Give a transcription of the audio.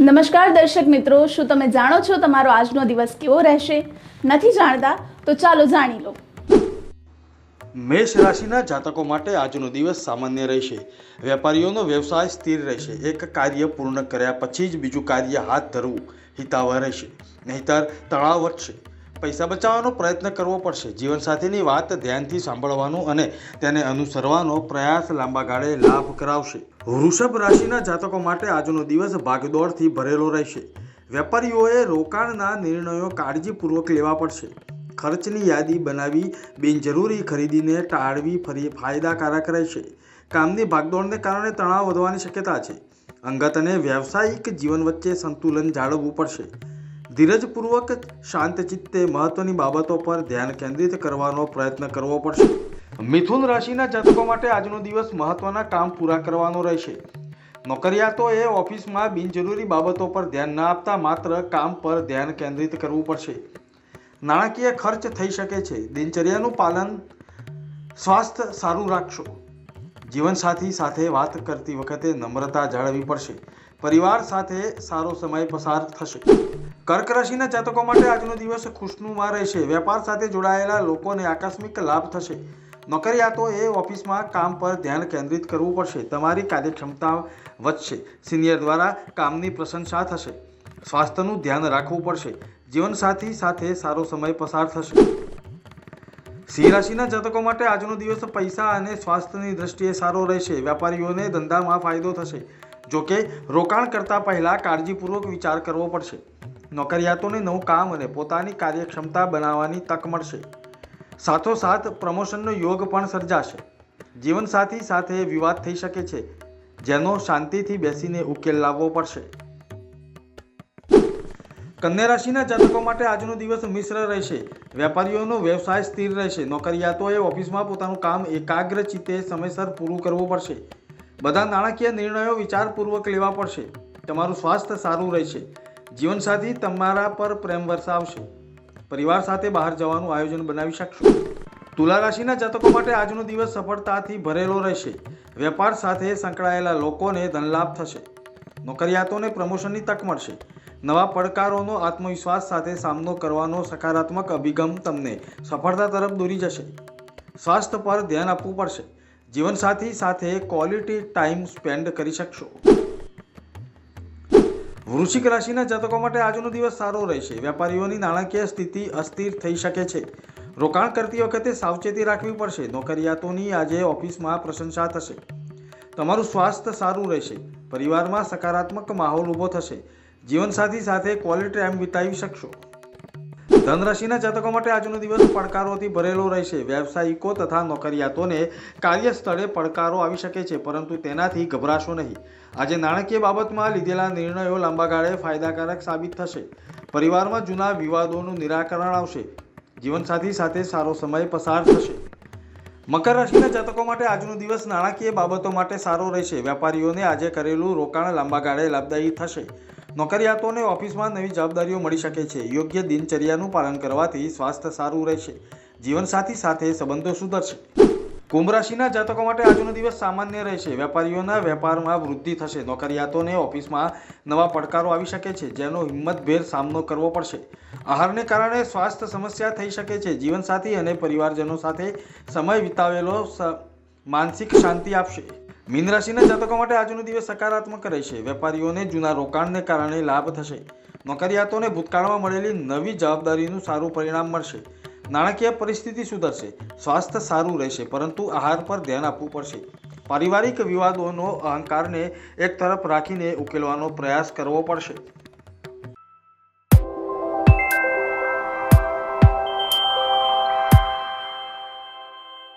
નમસ્કાર દર્શક મિત્રો, શું તમે જાણો છો તમારો આજનો દિવસ કેવો રહેશે? નથી જાણતા તો ચાલો જાણી લો. મેષ રાશિના જાતકો માટે આજનો દિવસ સામાન્ય રહેશે. વેપારીઓનો વ્યવસાય સ્થિર રહેશે. એક કાર્ય પૂર્ણ કર્યા પછી જ બીજું કાર્ય હાથ ધરવું હિતાવહ રહેશે. નહીતર તણાવ વધશે. પૈસા બચાવવાનો પ્રયત્ન કરવો પડશે. જીવનસાથીની વાત ધ્યાનથી સાંભળવાનું અને તેને અનુસરવાનો પ્રયાસ લાંબા ગાળે લાભ કરાવશે. વૃષભ રાશિના જાતકો માટે આજનો દિવસ ભાગદોડથી ભરેલો રહેશે. વેપારીઓએ રોકાણના નિર્ણયો કાળજીપૂર્વક લેવા પડશે. ખર્ચની યાદી બનાવી, બિનજરૂરી ખરીદીને ટાળવી ફરી ફાયદાકારક રહેશે. કામની ભાગદોડને કારણે તણાવ વધવાની શક્યતા છે. અંગત અને વ્યાવસાયિક જીવન વચ્ચે સંતુલન જાળવવું પડશે. ધીરજપૂર્વક શાંતચિત્તે મહત્વની બાબતો પર ધ્યાન કેન્દ્રિત કરવાનો પ્રયત્ન કરવો પડશે. મિથુન રાશિના જાતકો માટે આજનો દિવસ મહત્વના કામ પૂરા કરવાનો રહેશે. નોકરિયાતોએ ઓફિસમાં બિનજરૂરી બાબતો પર ધ્યાન ન આપતા માત્ર કામ પર ધ્યાન કેન્દ્રિત કરવું પડશે. નાણાકીય ખર્ચ થઈ શકે છે. દિનચર્યાનું પાલન સ્વાસ્થ્ય સારું રાખશો. જીવનસાથી સાથે વાત કરતી વખતે નમ્રતા જાળવવી પડશે. પરિવાર સાથે સારો સમય પસાર થશે. કર્ક રાશિના જાતકો માટે આજનો દિવસ ખુશનુમા રહેશે. વેપાર સાથે જોડાયેલા લોકોને આકસ્મિક લાભ થશે. નોકરિયાતોએ ઓફિસમાં કામ પર ધ્યાન કેન્દ્રિત કરવું પડશે. તમારી કાર્યક્ષમતા વધશે. સિનિયર દ્વારા કામની પ્રશંસા થશે. સ્વાસ્થ્યનું ધ્યાન રાખવું પડશે. જીવનસાથી સાથે સારો સમય પસાર થશે. સિંહ રાશિના જાતકો માટે આજનો દિવસ પૈસા અને સ્વાસ્થ્યની દ્રષ્ટિએ સારો રહેશે. વેપારીઓને ધંધામાં ફાયદો થશે. જોકે રોકાણ કરતા પહેલા કાળજીપૂર્વક વિચાર કરવો પડશે. નોકરિયાતોને નવું કામ અને પોતાની કાર્યક્ષમતા બનાવવાની તક મળશે. સાથોસાથ પ્રમોશનનો યોગ પણ સર્જાશે. જીવનસાથી સાથે વિવાદ થઈ શકે છે, જેનો શાંતિથી બેસીને ઉકેલ લાવવો પડશે. કન્યા રાશિના જાતકો માટે આજનો દિવસ મિશ્ર રહેશે. વેપારીઓનો વ્યવસાય સ્થિર રહેશે. નોકરિયાતોએ ઓફિસમાં પોતાનું કામ એકાગ્ર ચિત્તે સમયસર પૂરું કરવું પડશે. બધા નાણાકીય નિર્ણયો વિચારપૂર્વક લેવા પડશે. તમારું સ્વાસ્થ્ય સારું રહેશે. જીવનસાથી તમારા પર પ્રેમ વરસાવશે. પરિવાર સાથે બહાર જવાનું આયોજન બનાવી શકશો. તુલા રાશિના જાતકો માટે આજનો દિવસ સફળતાથી ભરેલો રહેશે. વેપાર સાથે સંકળાયેલા લોકોને ધનલાભ થશે. નોકરિયાતોને પ્રમોશનની તક મળશે. નવા પડકારોનો આત્મવિશ્વાસ સાથે સામનો કરવાનો સકારાત્મક અભિગમ તમને સફળતા તરફ દોરી જશે. સ્વાસ્થ્ય પર ધ્યાન આપવું પડશે. જીવનસાથી સાથે ક્વોલિટી ટાઈમ સ્પેન્ડ કરી શકશો. વૃશ્ચિક રાશિના જાતકો માટે આજનો દિવસ સારો રહેશે. વેપારીઓની નાણાકીય સ્થિતિ અસ્થિર થઈ શકે છે. રોકાણ કરતી વખતે સાવચેતી રાખવી પડશે. નોકરિયાતોની આજે ઓફિસમાં પ્રશંસા થશે. તમારું સ્વાસ્થ્ય સારું રહેશે. પરિવારમાં સકારાત્મક માહોલ ઊભો થશે. જીવનસાથી સાથે ક્વોલિટી ટાઈમ વિતાવી શકશો. ધનરાશિના જાતકો માટે આજનો દિવસ પડકારોથી ભરેલો રહેશે. વ્યવસાયિકો તથા નોકરિયાતોને કાર્યસ્થળે પડકારો આવી શકે છે, પરંતુ તેનાથી ગભરાશો નહીં. આજે નાણાકીય બાબતમાં લીધેલા નિર્ણયો લાંબા ગાળે ફાયદાકારક સાબિત થશે. પરિવારમાં જૂના વિવાદોનું નિરાકરણ આવશે. જીવનસાથી સાથે સારો સમય પસાર થશે. મકર રાશિના જાતકો માટે આજનો દિવસ નાણાકીય બાબતો માટે સારો રહેશે. વેપારીઓને આજે કરેલું રોકાણ લાંબા ગાળે લાભદાયી થશે. નોકરિયાતોને ઓફિસમાં નવી જવાબદારીઓ મળી શકે છે. યોગ્ય દિનચર્યાનું પાલન કરવાથી સ્વાસ્થ્ય સારું રહેશે. જીવનસાથી સાથે સંબંધો સુધરશે. કુંભ રાશિના જાતકો માટે આજનો દિવસ સામાન્ય રહેશે. વેપારીઓના વેપારમાં વૃદ્ધિ થશે. નોકરિયાતોને ઓફિસમાં નવા પડકારો આવી શકે છે, જેનો હિંમતભેર સામનો કરવો પડશે. આહારને કારણે સ્વાસ્થ્ય સમસ્યા થઈ શકે છે. જીવનસાથી અને પરિવારજનો સાથે સમય વિતાવેલો માનસિક શાંતિ આપશે. મીન રાશિના જાતકો માટે આજનો દિવસ સકારાત્મક રહેશે. વેપારીઓને જૂના રોકાણને કારણે લાભ થશે. નોકરિયાતોને ભૂતકાળમાં મળેલી નવી જવાબદારીનું સારું પરિણામ મળશે. નાણાકીય પરિસ્થિતિ સુધરશે. સ્વાસ્થ્ય સારું રહેશે, પરંતુ આહાર પર ધ્યાન આપવું પડશે. પારિવારિક વિવાદોનો અહંકારને એક તરફ રાખીને ઉકેલવાનો પ્રયાસ કરવો પડશે.